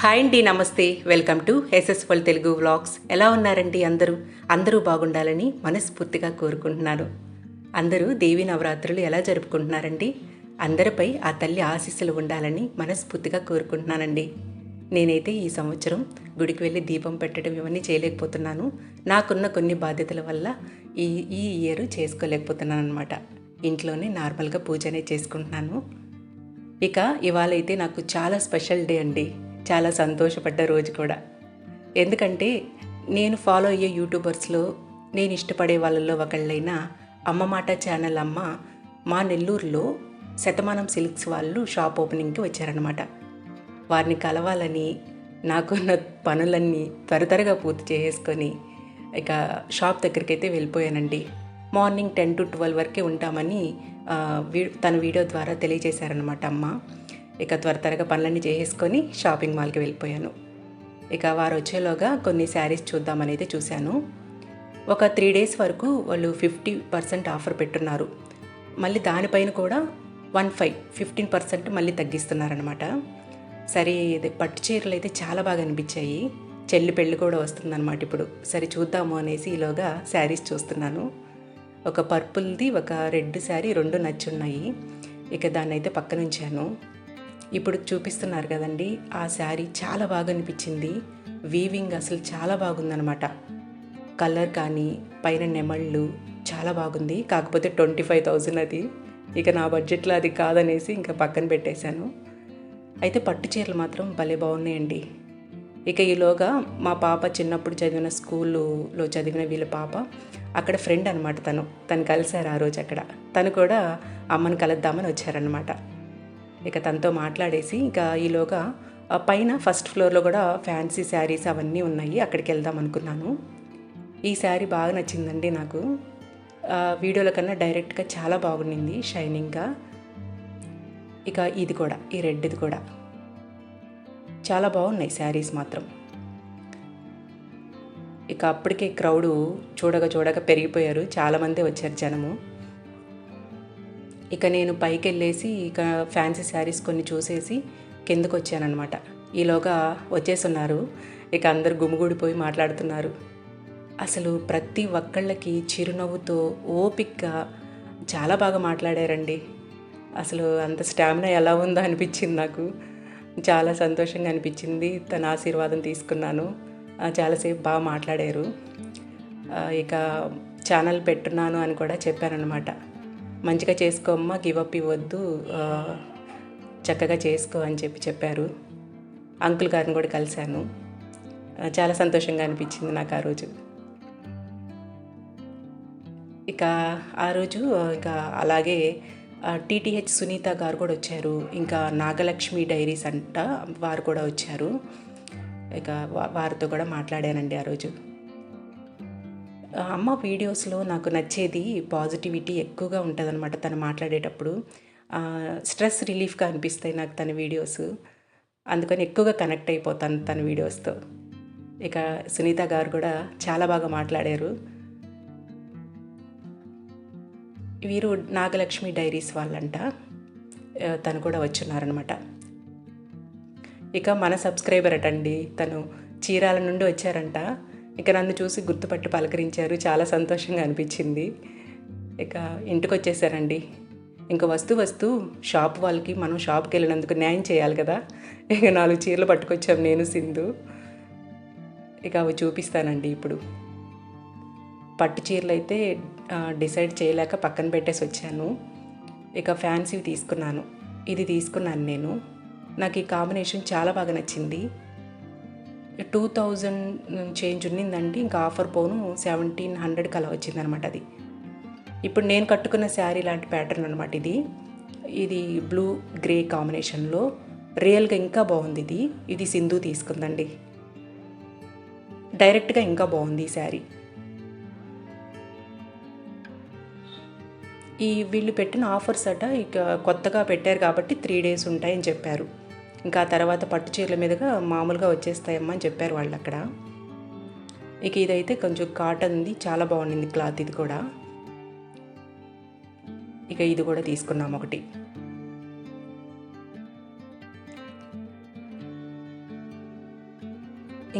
Hi అండి నమస్తే. Welcome to SSL Telugu vlogs. ఎలా ఉన్నారండి అందరూ? అందరూ బాగుండాలని మనస్ఫూర్తిగా కోరుకుంటున్నాను. అందరూ దేవి నవరాత్రులు ఎలా జరుపుకుంటున్నారండి? అందరిపై ఆ తల్లి ఆశీస్సులు ఉండాలని మనస్ఫూర్తిగా కోరుకుంటున్నానండి. నేనైతే ఈ సంవత్సరం గుడికి వెళ్ళి దీపం పెట్టడం ఇవన్నీ చేయలేకపోతున్నాను. నాకున్న కొన్ని బాధ్యతల వల్ల ఈ ఈ ఇయర్ చేసుకోలేకపోతున్నాను అనమాట ఇంట్లోనే నార్మల్గా పూజనే చేసుకుంటున్నాను. ఇక ఇవాళ అయితే నాకు చాలా స్పెషల్ డే అండి. చాలా సంతోషపడ్డ రోజు కూడా. ఎందుకంటే నేను ఫాలో అయ్యే యూట్యూబర్స్లో నేను ఇష్టపడే వాళ్ళల్లో ఒకళ్ళైన అమ్మ మాట ఛానల్ అమ్మ మా నెల్లూరులో శతమానం సిల్క్స్ వాళ్ళు షాప్ ఓపెనింగ్కి వచ్చారనమాట వారిని కలవాలని నాకున్న పనులన్నీ త్వర త్వరగా పూర్తి చేసుకొని ఇక షాప్ దగ్గరికి అయితే వెళ్ళిపోయానండి. మార్నింగ్ టెన్ టు ట్వెల్వ్ వరకే ఉంటామని వీ- తన వీడియో ద్వారా తెలియజేశారనమాట అమ్మ. ఇక త్వర త్వరగా పనులన్నీ చేసేసుకొని షాపింగ్ మాల్కి వెళ్ళిపోయాను. ఇక వారు వచ్చేలోగా కొన్ని శారీస్ చూద్దామని అయితే చూశాను. ఒక త్రీ డేస్ వరకు వాళ్ళు ఫిఫ్టీ పర్సెంట్ ఆఫర్ పెట్టున్నారు. మళ్ళీ దానిపైన కూడా వన్ ఫైవ్ ఫిఫ్టీన్ పర్సెంట్ మళ్ళీ తగ్గిస్తున్నారనమాట సరే ఇది పట్టు చీరలు అయితే చాలా బాగా అనిపించాయి. చెల్లి పెళ్ళి కూడా వస్తుందన్నమాట ఇప్పుడు. సరే చూద్దాము అనేసి ఈలోగా శారీస్ చూస్తున్నాను. ఒక పర్పుల్ది ఒక రెడ్ శారీ రెండు నచ్చున్నాయి. ఇక దాన్ని అయితే పక్కనుంచాను. ఇప్పుడు చూపిస్తున్నారు కదండి ఆ శారీ చాలా బాగా అనిపించింది. వీవింగ్ అసలు చాలా బాగుందనమాట కలర్ కానీ పైన నెమళ్ళు చాలా బాగుంది. కాకపోతే ట్వంటీ ఫైవ్ థౌజండ్ అది. ఇక నా బడ్జెట్లో అది కాదనేసి ఇంకా పక్కన పెట్టేశాను. అయితే పట్టు చీరలు మాత్రం భలే బాగున్నాయండి. ఇక ఈలోగా మా పాప చిన్నప్పుడు చదివిన స్కూల్లో చదివిన వీళ్ళ పాప అక్కడ ఫ్రెండ్ అనమాట తను. తను కలిశారు ఆ రోజు అక్కడ. తను కూడా అమ్మని కలుద్దామని వచ్చారనమాట ఇక తనతో మాట్లాడేసి ఇంకా ఈలోగా పైన ఫస్ట్ ఫ్లోర్లో కూడా ఫ్యాన్సీ శారీస్ అవన్నీ ఉన్నాయి అక్కడికి వెళ్దాం అనుకున్నాను. ఈ శారీ బాగా నచ్చిందండి నాకు. వీడియోల కన్నా డైరెక్ట్గా చాలా బాగుండింది షైనింగ్గా. ఇక ఇది కూడా ఈ రెడ్ది కూడా. చాలా బాగున్నాయి శారీస్ మాత్రం. ఇక అప్పటికే క్రౌడు చూడగా చూడగా పెరిగిపోయారు చాలామంది వచ్చారు జనము. ఇక నేను పైకి వెళ్ళేసి ఇక ఫ్యాన్సీ శారీస్ కొన్ని చూసేసి కిందకు వచ్చానమాట ఈలోగా వచ్చేస్తున్నారు. ఇక అందరు గుమిగూడిపోయి మాట్లాడుతున్నారు. అసలు ప్రతి ఒక్కళ్ళకి చిరునవ్వుతో ఓపిక్గా చాలా బాగా మాట్లాడారండి. అసలు అంత స్టామినా ఎలా ఉందో అనిపించింది నాకు. చాలా సంతోషంగా అనిపించింది. తన ఆశీర్వాదం తీసుకున్నాను. చాలాసేపు బాగా మాట్లాడారు. ఇక ఛానల్ పెట్టున్నాను అని కూడా చెప్పారనమాట మంచిగా చేసుకోమ్మా గివప్ ఇవ్వద్దు చక్కగా చేసుకో అని చెప్పి చెప్పారు. అంకుల్ గారిని కూడా కలిశాను. చాలా సంతోషంగా అనిపించింది నాకు ఆ రోజు. ఇక ఆ రోజు ఇక అలాగే టీటీహెచ్ సునీత గారు కూడా వచ్చారు. ఇంకా నాగలక్ష్మి డైరీస్ అంట వారు కూడా వచ్చారు. ఇక వారితో కూడా మాట్లాడానండి ఆ రోజు. అమ్మ వీడియోస్లో నాకు నచ్చేది పాజిటివిటీ ఎక్కువగా ఉంటుందన్నమాట తను మాట్లాడేటప్పుడు. స్ట్రెస్ రిలీఫ్గా అనిపిస్తాయి నాకు తన వీడియోస్. అందుకని ఎక్కువగా కనెక్ట్ అయిపోతాను తన వీడియోస్తో. ఇక సునీత గారు కూడా చాలా బాగా మాట్లాడారు. వీరు నాగలక్ష్మి డైరీస్ వాళ్ళంట. తను కూడా వచ్చున్నారనమాట ఇక మన సబ్స్క్రైబర్ అటండి. తను చీరాల నుండి వచ్చారంట. ఇక నన్ను చూసి గుర్తుపట్టి పలకరించారు. చాలా సంతోషంగా అనిపించింది. ఇక ఇంటికి వచ్చేసారండి ఇంకా వస్తూ వస్తూ షాప్ వాళ్ళకి మనం షాప్కి వెళ్ళినందుకు న్యాయం చేయాలి కదా. ఇక నాలుగు చీరలు పట్టుకొచ్చాం నేను సింధు. ఇక అవి చూపిస్తానండి ఇప్పుడు. పట్టు చీరలు అయితే డిసైడ్ చేయలేక పక్కన పెట్టేసి వచ్చాను. ఇక ఫ్యాన్సీ తీసుకున్నాను. ఇది తీసుకున్నాను నేను. నాకు ఈ కాంబినేషన్ చాలా బాగా నచ్చింది. టూ థౌజండ్ చేంజ్ ఉన్నిందండి. ఇంకా ఆఫర్ పోను సెవెంటీన్ హండ్రెడ్కి అలా వచ్చిందనమాట అది. ఇప్పుడు నేను కట్టుకున్న శారీ లాంటి ప్యాటర్న్ అనమాట ఇది. ఇది బ్లూ గ్రే కాంబినేషన్లో రియల్గా ఇంకా బాగుంది ఇది. ఇది సింధు తీసుకుందండి. డైరెక్ట్గా ఇంకా బాగుంది ఈ శారీ. ఈ వీళ్ళు పెట్టిన ఆఫర్స్ అట ఇక కొత్తగా పెట్టారు కాబట్టి త్రీ డేస్ ఉంటాయని చెప్పారు. ఇంకా తర్వాత పట్టు చీరల మీదుగా మామూలుగా వచ్చేస్తాయమ్మా అని చెప్పారు వాళ్ళు అక్కడ. ఇక ఇదైతే కొంచెం కాటన్ ఉంది చాలా బాగుండింది క్లాత్ ఇది కూడా. ఇక ఇది కూడా తీసుకున్నాం ఒకటి.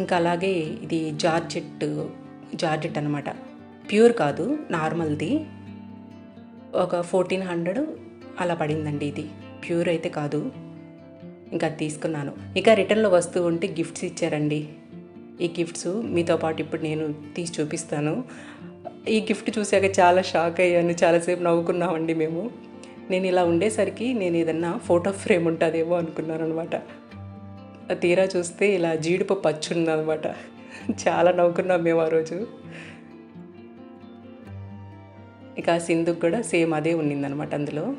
ఇంకా అలాగే ఇది జార్జెట్ జార్జెట్ అనమాట ప్యూర్ కాదు నార్మల్ది. ఒక ఫోర్టీన్ హండ్రెడ్ అలా పడిందండి ఇది. ప్యూర్ అయితే కాదు. ఇంకా తీసుకున్నాను. ఇక రిటర్న్లో వస్తువు ఉంటే గిఫ్ట్స్ ఇచ్చారండి. ఈ గిఫ్ట్స్ మీతో పాటు ఇప్పుడు నేను తీసి చూపిస్తాను. ఈ గిఫ్ట్ చూశాక చాలా షాక్ అయ్యాను. చాలాసేపు నవ్వుకున్నామండి మేము. నేను ఇలా ఉండేసరికి నేను ఏదన్నా ఫోటో ఫ్రేమ్ ఉంటుందేమో అనుకున్నాను అనమాట తీరా చూస్తే ఇలా జీడిపప్పు అచ్చుందనమాట చాలా నవ్వుకున్నాం మేము ఆ రోజు. ఇక సింధుకు కూడా సేమ్ అదే ఉన్నిందనమాట అందులో.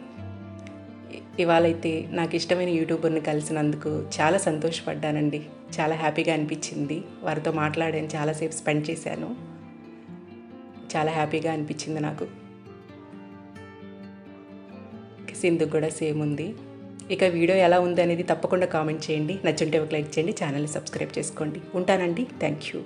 ఇవాళైతే నాకు ఇష్టమైన యూట్యూబర్ని కలిసినందుకు చాలా సంతోషపడ్డానండి. చాలా హ్యాపీగా అనిపించింది. వారితో మాట్లాడాను చాలాసేపు స్పెండ్ చేశాను. చాలా హ్యాపీగా అనిపించింది నాకు. సింధు కూడా సేమ్ ఉంది. ఇక వీడియో ఎలా ఉంది అనేది తప్పకుండా కామెంట్ చేయండి. నచ్చుంటే ఒక లైక్ చేయండి. ఛానల్ని సబ్స్క్రైబ్ చేసుకోండి. ఉంటానండి. Thank you.